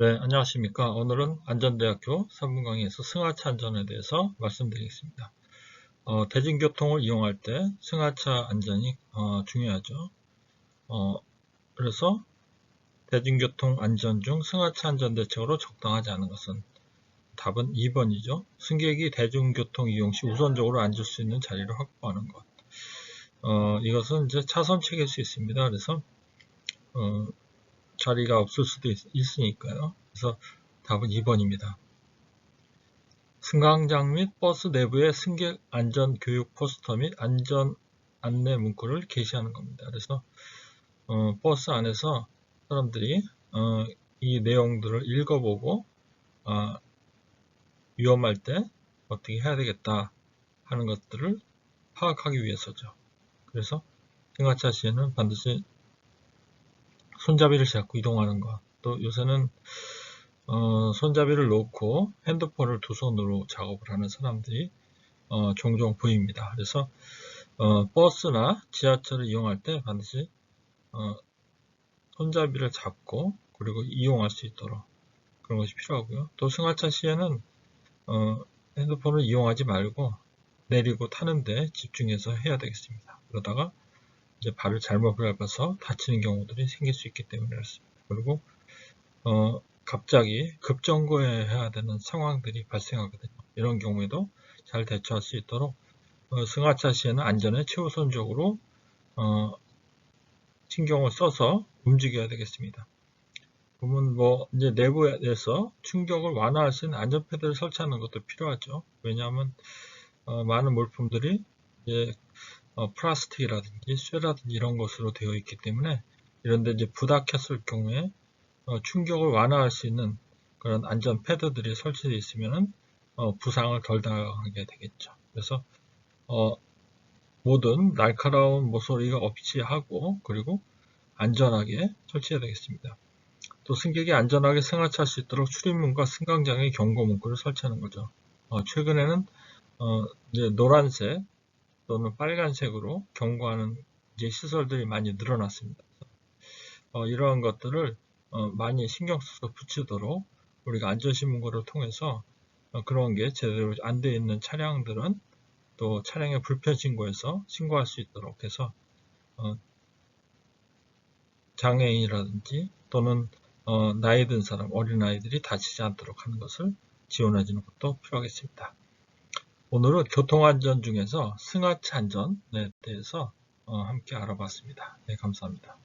네, 안녕하십니까. 오늘은 안전대학교 3분 강의에서 승하차 안전에 대해서 말씀드리겠습니다. 어, 대중교통을 이용할 때 승하차 안전이 어, 중요하죠. 어, 그래서 대중교통 안전 중 승하차 안전 대책으로 적당하지 않은 것은 답은 2번이죠. 승객이 대중교통 이용 시 우선적으로 앉을 수 있는 자리를 확보하는 것. 어, 이것은 이제 차선 책일 수 있습니다. 그래서 어, 자리가 없을 수도 있, 으니까요 그래서 답은 2번입니다. 승강장 및 버스 내부의 승객 안전 교육 포스터 및 안전 안내 문구를 게시하는 겁니다. 그래서 어, 버스 안에서 사람들이 어, 이 내용들을 읽어보고 어, 위험할 때 어떻게 해야 되겠다 하는 것들을 파악하기 위해서죠. 그래서 승하차 시에는 반드시 손잡이를 잡고 이동하는 것. 또 요새는 어, 손잡이를 놓고 핸드폰을 두 손으로 작업을 하는 사람들이 어, 종종 보입니다. 그래서 어, 버스나 지하철을 이용할 때 반드시 어, 손잡이를 잡고 그리고 이용할 수 있도록 그런 것이 필요하고요. 또 승하차 시에는 어, 핸드폰을 이용하지 말고 내리고 타는데 집중해서 해야 되겠습니다. 그러다가 이제 발을 잘못 밟아서 다치는 경우들이 생길 수 있기 때문에 그렇습니다. 그리고 어, 갑자기 급정거해야 되는 상황들이 발생하거든요. 이런 경우에도 잘 대처할 수 있도록 어, 승하차 시에는 안전에 최우선적으로 어, 신경을 써서 움직여야 되겠습니다. 그러면 뭐 이제 내부에서 충격을 완화할 수 있는 안전 패드를 설치하는 것도 필요하죠. 왜냐하면 어, 많은 물품들이 이제 어, 플라스틱이라든지 쇠라든지 이런 것으로 되어 있기 때문에 이런데 이제 부닥쳤을 경우에 어, 충격을 완화할 수 있는 그런 안전 패드들이 설치되어 있으면 어, 부상을 덜 당하게 되겠죠. 그래서 어, 모든 날카로운 모서리가 없이 하고 그리고 안전하게 설치해야 되겠습니다. 또 승객이 안전하게 승하차할 수 있도록 출입문과 승강장에 경고 문구를 설치하는 거죠. 어, 최근에는 어, 이제 노란색 또는 빨간색으로 경고하는 이제 시설들이 많이 늘어났습니다. 어, 이러한 것들을 어, 많이 신경 써서 붙이도록 우리가 안전신문고를 통해서 어, 그런 게 제대로 안 되어 있는 차량들은 또 차량의 불편 신고에서 신고할 수 있도록 해서 어, 장애인이라든지 또는 어, 나이 든 사람, 어린아이들이 다치지 않도록 하는 것을 지원해 주는 것도 필요하겠습니다. 오늘은 교통안전 중에서 승하차 안전에 대해서 어, 함께 알아봤습니다. 네, 감사합니다.